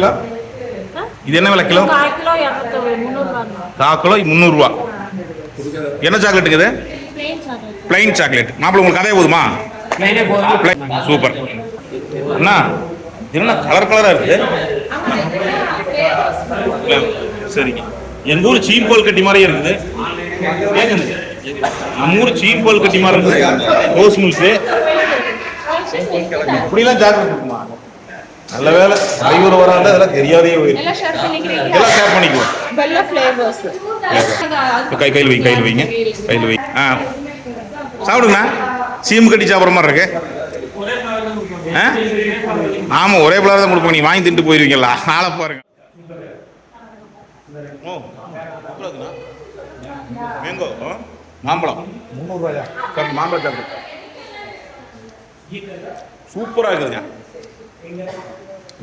Kilo? இது என்ன விலை கிலோ? கால் கிலோ முந்நூறுரூவா என்ன சாக்லேட்டுங்க இது? பிளேன் சாக்லேட் பிளைன் சாக்லேட் மாப்பிள்ள உங்களுக்கு கதையே போதுமா. சூப்பர். அண்ணா இது என்ன கலர் கலராக இருக்குது? சரிங்க எங்கள் ஊர் சீம்போல் கட்டி மாதிரியே இருக்குது. நம்ம ஊர் சீம்போல் கட்டி மாதிரி இருக்குது. ரோஸ் மில்க்கு இப்படிலாம் ஜாக்கிரதை இருக்குமா? நல்ல வேலை. டிரைவர் வராங்க அதெல்லாம் தெரியாதே போயிருக்கு எல்லாம் ஷேர் பண்ணிக்கிறீங்க எல்லாம் ஷேர் பண்ணிக்குவோம். ஃப்ளேவர்ஸ் கை கையில் வை கையில் வைங்க. கையில் வை. ஆ. சாப்பிடுங்கண்ணா சீம்பு கட்டி சாப்பிட்ற மாதிரி இருக்கு. ஆ? ஆமாம் ஒரே பிள்ளையார் தான் கொடுப்போம். நீ வாங்கி தின்ட்டு போயிருவீங்களா ஆளை பாருங்க. ஓ மேங்கோ ஆ? மாம்பழம். முந்நூறுவாயா சார் மாம்பழம் சாப்பிடு. சூப்பராக இருக்குதுங்க.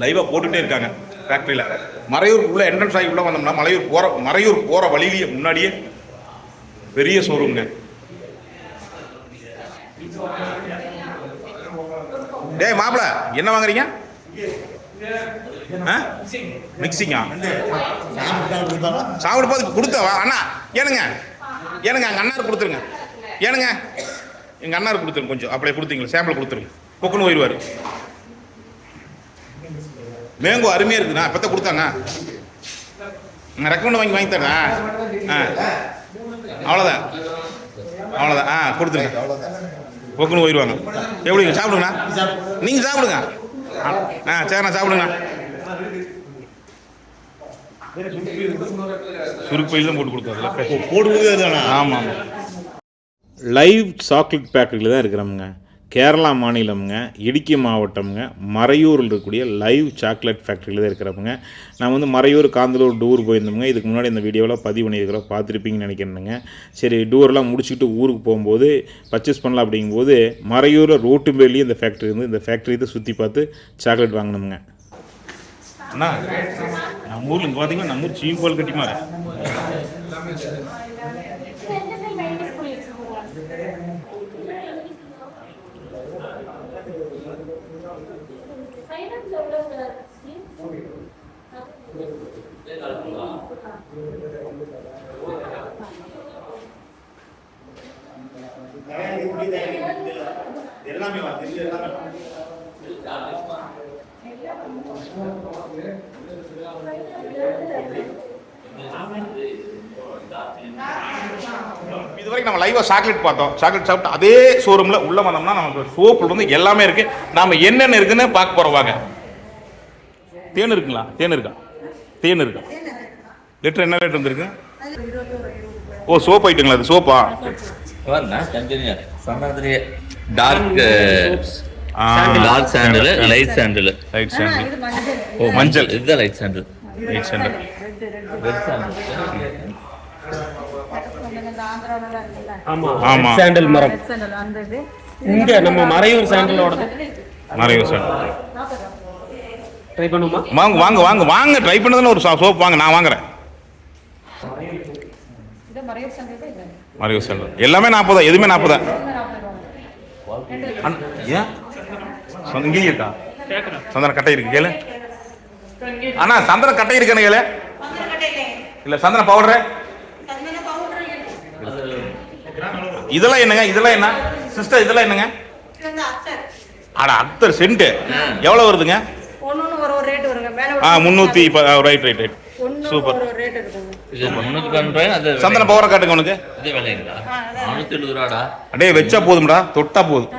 லைவாக போட்டுகிட்டே இருக்காங்க ஃபேக்ட்ரியில் மறையூர் உள்ள என்ட்ரன்ஸ் ஆகி உள்ள வந்தோம்னா மலையூர் போகிற மறையூர் போகிற வழியிலேயே முன்னாடியே பெரிய ஷோரூம்ங்க டேய் மாப்பிள என்ன வாங்குறீங்க? ஆ? மிக்சிங்கா சாப்பிட பார்த்து கொடுத்தவா அண்ணா ஏனுங்க? ஏனுங்க அங்கே அண்ணார் கொடுத்துருங்க. ஏனுங்க? எங்கள் அண்ணார் கொடுத்துருங்க கொஞ்சம். அப்படியே கொடுத்தீங்களா? சாம்பிள் கொடுத்துருங்க. கொக்குன்னு போயிடுவார் மேங்கோ அருமையாக இருக்குண்ணா இப்போத்த கொடுத்தாங்க நான் ரெக்கமெண்ட் வாங்கி வாங்கி தரேன். ஆ. அவ்வளோதான் அவ்வளோதான் ஆ கொடுத்துருங்க. பொக்குன்னு போயிடுவாங்க எப்படிங்க சாப்பிடுங்கண்ணா. நீங்கள் சாப்பிடுங்க. ஆ சரிண்ணா சாப்பிடுங்க சுருக்கு பையில் தான் போட்டு கொடுத்தாரு போடுவது அதுதானா? ஆமாம். ஆமாம் லைவ் சாக்லேட் ஃபேக்ட்ரியில் தான் இருக்கிறோமுங்க. கேரளா மாநிலம்ங்க இடுக்கி மாவட்டம்ங்க மறையூரில் இருக்கக்கூடிய லைவ் சாக்லேட் ஃபேக்ட்ரியில் தான் இருக்கிறோமுங்க நான் வந்து மறையூர் காந்தலூர் டூர் போயிருந்தோம்ங்க. இதுக்கு முன்னாடி இந்த வீடியோவில் பதிவு பண்ணியிருக்கிறோம் பார்த்துருப்பீங்கன்னு நினைக்கிறேனுங்க. சரி டூர்லாம் முடிச்சுட்டு ஊருக்கு போகும்போது பர்ச்சேஸ் பண்ணலாம் அப்படிங்கும்போது மறையூரில் ரோட்டு மேலேயே இந்த ஃபேக்ட்ரி இருந்து இந்த ஃபேக்ட்ரி தான் சுற்றி பார்த்து சாக்லேட் வாங்கினோம்ங்க. அண்ணா நம்ம ஊரில் இங்கே பார்த்தீங்கன்னா நம்ம ஊர் சீம் பால் கட்டி மாதிரி எல்லாமே வா, தெரிஞ்ச எல்லாமே இது வரைக்கும் நம்ம லைவாக சாக்லேட் பார்த்தோம். சாக்லேட் சாப்பிட்டு அதே ஷோரூமில் உள்ளே வந்தோம்னா நமக்கு சோப்புல இருந்து எல்லாமே இருக்குது நாம் என்னென்ன இருக்குன்னு பார்க்க போகிறோம் வாங்க. தேன் இருக்குங்களா? தேன் இருக்கா? தேன் இருக்கா? லிட்டர் என்ன ரேட் வந்துருக்கு? ஓ சோப் ஐட்டுங்களா அது சோப்பா dark dark light sandal light sandal sandal ஓ மஞ்சள். இதுதான் light sandal light sandal red sandal ஆமா. ஆமா. சாண்டல் மரம். அந்த இது. இங்க நம்ம மறையூர் சாண்டலோட நிறைய சாண்டில் ட்ரை பண்ணுமா? வாங்க வாங்க வாங்க வாங்க. ட்ரை பண்ணதுன்னு ஒரு சோப் வாங்க நான் வாங்குறேன். மறைவு சாண்டில் எல்லாமே நாற்பதா எதுவுமே நாற்பதா ஏன்? இங்கேயும் இருக்கா? சந்தன கட்டை இருக்கு கேளு. அண்ணா சந்தன கட்டை இருக்கானு கேளு. இல்ல சந்தன பவுடர் இதெல்லாம் என்னங்க? இதெல்லாம் என்ன? சிஸ்டர் இதெல்லாம் என்னங்க? அட அத்தர் சென்ட் எவ்வளவு வருதுங்க? ஒன்னொன்னு ஒரு ஒரு ரேட் வருங்க. மேல ஆ முந்நூற்றி right right right super rate அது சந்தன பவரை காட்டுங்க உனக்கு. அடே வச்சா போதும்டா. தொட்டா போதும்.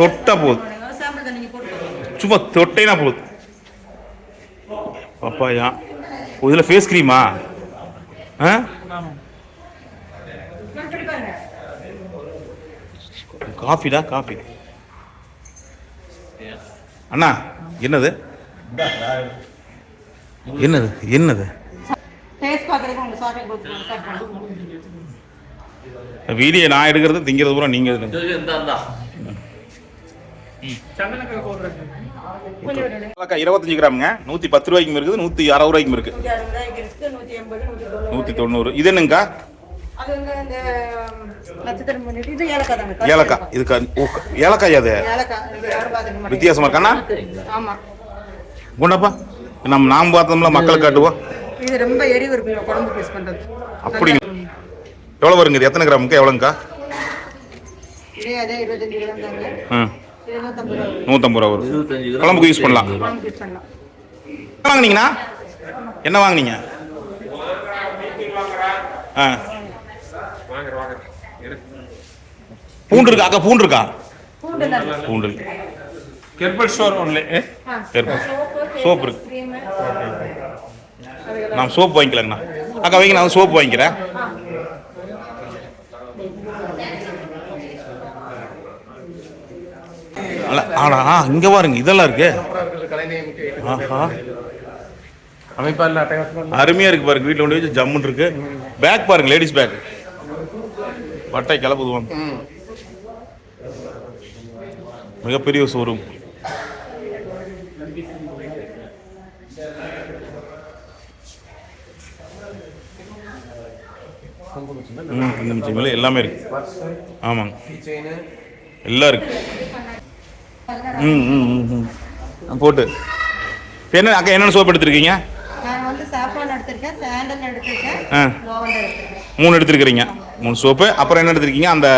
தொட்டா போதும். சும்மா தொட்டைனா போதும். பப்பாயா. இதில் ஃபேஸ் க்ரீமா ஆ? காஃபிடா காஃபி. அண்ணா என்னது? என்னது என்னது? வீடியோ நான் எடுக்கிறது திங்கிறது பூரா ஏலக்காய் இருபத்தஞ்சு கிராமுங்க. நூற்றி பத்து ரூபாய்க்கும் இருக்குது நூற்றி அறுபது ரூபாய்க்கும் இருக்குது. நூத்தி அறுபது ரூபாய்க்கு இருக்கு நூத்தி நூத்தி தொண்ணூறு. இது என்னங்கக்கா பண்ணிட்டு இது ஏலக்காய் ஏலக்காய். ஏலக்காய் அது? ஏலக்காய் வித்தியாசமா இருக்காண்ணா? ஆமா. கொண்டாப்பா நம்ம நாம் பார்த்தோம்ல மக்களுக்கு காட்டுவோம் இது ரொம்ப எரிவு இருக்குங்க குழம்பு யூஸ் பண்றது. அப்படிங்க எவ்வளோ வருங்க இது எத்தனை கிராமுக்கு எவ்வளோங்கக்கா ம். நூற்றம்பது ரூபா வரும். குழம்புக்கு யூஸ் பண்ணலாம். வாங்குனீங்கண்ணா? என்ன வாங்குனீங்க? ஆ. பூண்டு இருக்கா அக்கா பூண்டு இருக்கா பூண்டு இருக்கு. ஹெர்பல் ஸ்டோர் ஒன்லி ஆ, இருக்கு. நான் சோப்பு வாங்கிக்கலாங்கண்ணா. அக்கா வைங்க நான் சோப்பு வாங்கிக்கிறேன். அல்ல, ஆனா இங்க பாருங்க இதெல்லாம் இருக்கு. ஆஹா. அமைப்பால் அட்டகாசமாக அருமையா இருக்கு பாருங்க வீட்டில் கொண்டு வச்சு ஜம்முன்னு இருக்கு. பேக் பாருங்க லேடிஸ் பேக் பட்டை கிளப்புதுவாங்க மிகப்பெரிய ஷோரூம். இந்த எல்லாமே இருக்கு. ஆமாங்க. எல்லாம் இருக்கு. ம் ம் ம், போட்டு. என்ன அக்கா என்னென்ன சோப் எடுத்திருக்கீங்க? மூணு எடுத்துருக்கிறீங்க. மூணு சோப்பு. அப்புறம் என்ன எடுத்துருக்கீங்க? அந்த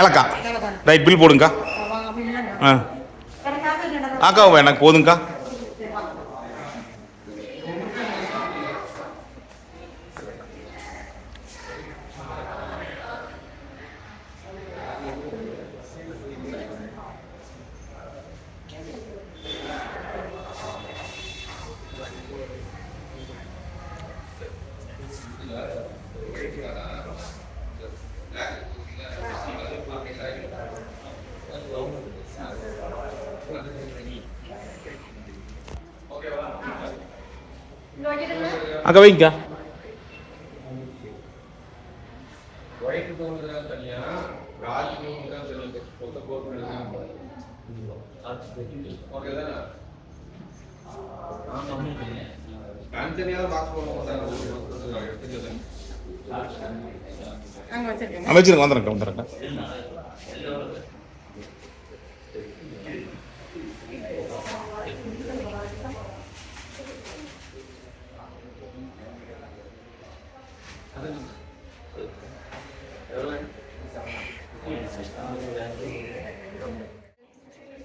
ஏலக்காய். ரைட் பில் போடுங்கக்கா வாங்க அப்படின்னா ஆ வேற சாப்பாடு என்ன அக்கா எனக்கு போதுங்கக்கா அக்கா வைங்கக்கா அங்கே நான் வச்சிருங்க வந்துடுறேன் வந்துடுறேன் ராயல்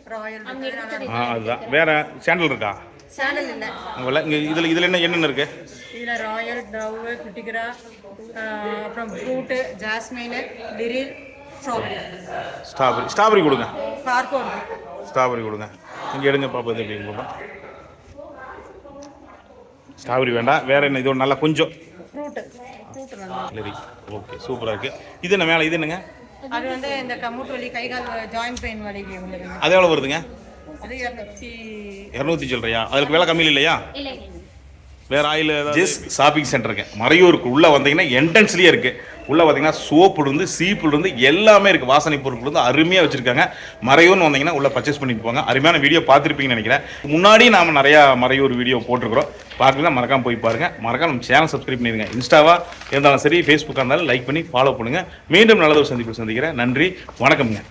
ஆ அதுதான். வேற சாண்டல் இருக்கா? சாண்டல் இல்லை. உங்கள இங்கே இதில் இதில் என்ன என்னென்ன இருக்கு? இதில் ராயல் டவ் குட்டிகிரா அப்புறம் fruit jasmine Liril strawberry strawberry strawberry கொடுங்க. ஸ்ட்ராபெரி கொடுங்க. இங்கே எடுங்க பாப்பா. இது எப்படி கொடுங்க ஸ்ட்ராபெரி வேண்டாம். வேற என்ன? இது நல்லா கொஞ்சம். ஃப்ரூட்டு ஓகே சூப்பராக இருக்கு. இது என்ன மேலே? இது என்னங்க? அது வந்து இந்த கம்முட்டு வலி கை கால் ஜாயிண்ட் பெயின் வலிக்கு உள்ளதுங்க அது எவ்வளோ வருதுங்க? அது இரநூத்தி இரநூத்தி சொல்றியா அதுக்கு விலை கம்மி இல்லையா? வேற ஆயில் ஜெஸ் ஷாப்பிங் சென்டருங்க மறையூருக்கு உள்ள வந்தீங்கன்னா என்ட்ரன்ஸ்லயே இருக்கு. உள்ள பார்த்தீங்கன்னா சோப்புலேருந்து சீப்புலேருந்து எல்லாமே இருக்குது வாசனை பொருட்கள் வந்து அருமையாக வச்சுருக்காங்க. மறையூர்னு வந்தீங்கன்னா உள்ள பர்ச்சேஸ் பண்ணிட்டு போங்க. அருமையான வீடியோ பார்த்துருப்பீங்கன்னு நினைக்கிறேன். முன்னாடி நாம் நிறையா மறையூர் வீடியோ போட்டிருக்கிறோம். பார்க்கலாம் மறக்காம போய் பாருங்க. மறக்காம நம்ம சேனல் சப்ஸ்கிரைப் பண்ணிடுங்க. இன்ஸ்டாவாக இருந்தாலும் சரி ஃபேஸ்புக்காக இருந்தாலும் லைக் பண்ணி ஃபாலோ பண்ணுங்கள் மீண்டும் நல்லதொரு சந்திப்பு சந்திக்கிறேன். நன்றி. வணக்கம்ங்க.